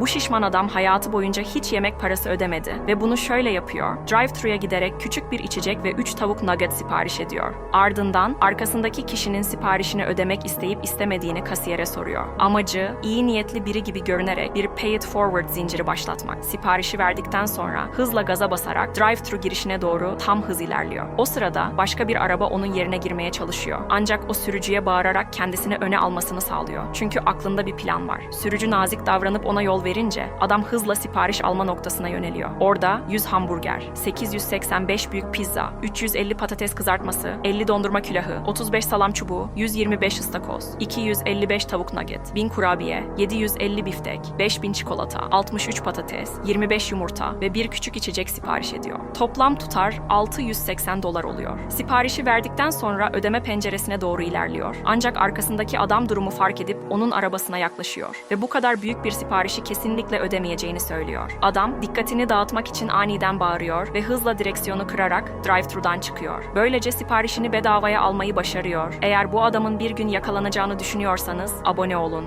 Bu şişman adam hayatı boyunca hiç yemek parası ödemedi ve bunu şöyle yapıyor. Drive-thru'ya giderek küçük bir içecek ve 3 tavuk nugget sipariş ediyor. Ardından arkasındaki kişinin siparişini ödemek isteyip istemediğini kasiyere soruyor. Amacı iyi niyetli biri gibi görünerek bir pay it forward zinciri başlatmak. Siparişi verdikten sonra hızla gaza basarak drive-thru girişine doğru tam hız ilerliyor. O sırada başka bir araba onun yerine girmeye çalışıyor. Ancak o sürücüye bağırarak kendisini öne almasını sağlıyor. Çünkü aklında bir plan var. Sürücü nazik davranıp ona yol verince adam hızla sipariş alma noktasına yöneliyor. Orada 100 hamburger, 885 büyük pizza, 350 patates kızartması, 50 dondurma külahı, 35 salam çubuğu, 125 ıstakoz, 255 tavuk nugget, 1000 kurabiye, 750 biftek, 5000 çikolata, 63 patates, 25 yumurta ve bir küçük içecek sipariş ediyor. Toplam tutar 680 dolar oluyor. Siparişi verdikten sonra ödeme penceresine doğru ilerliyor. Ancak arkasındaki adam durumu fark edip onun arabasına yaklaşıyor ve bu kadar büyük bir siparişi kesinlikle ödemeyeceğini söylüyor. Adam dikkatini dağıtmak için aniden bağırıyor ve hızla direksiyonu kırarak drive-thru'dan çıkıyor. Böylece siparişini bedavaya almayı başarıyor. Eğer bu adamın bir gün yakalanacağını düşünüyorsanız abone olun.